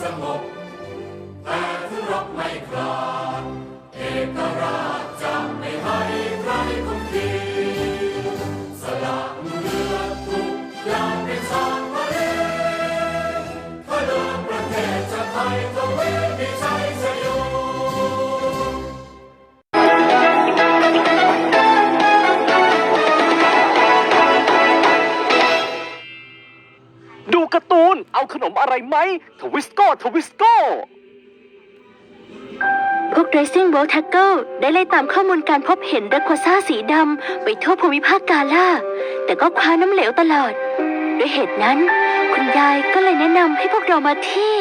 สงบแต่ถึรบไม่คลาย ดูการ์ตูน เอาขนมอะไรไหม ทวิสโก้ ทวิสโก้ พวก Racing World Tackle ได้ไล่ตามข้อมูลการพบเห็นดักควาซ่าสีดำไปทั่วภูมิภาคกาล่า แต่ก็คว้าน้ำเหลวตลอด ด้วยเหตุนั้น คุณยายก็เลยแนะนำให้พวกเรามาที่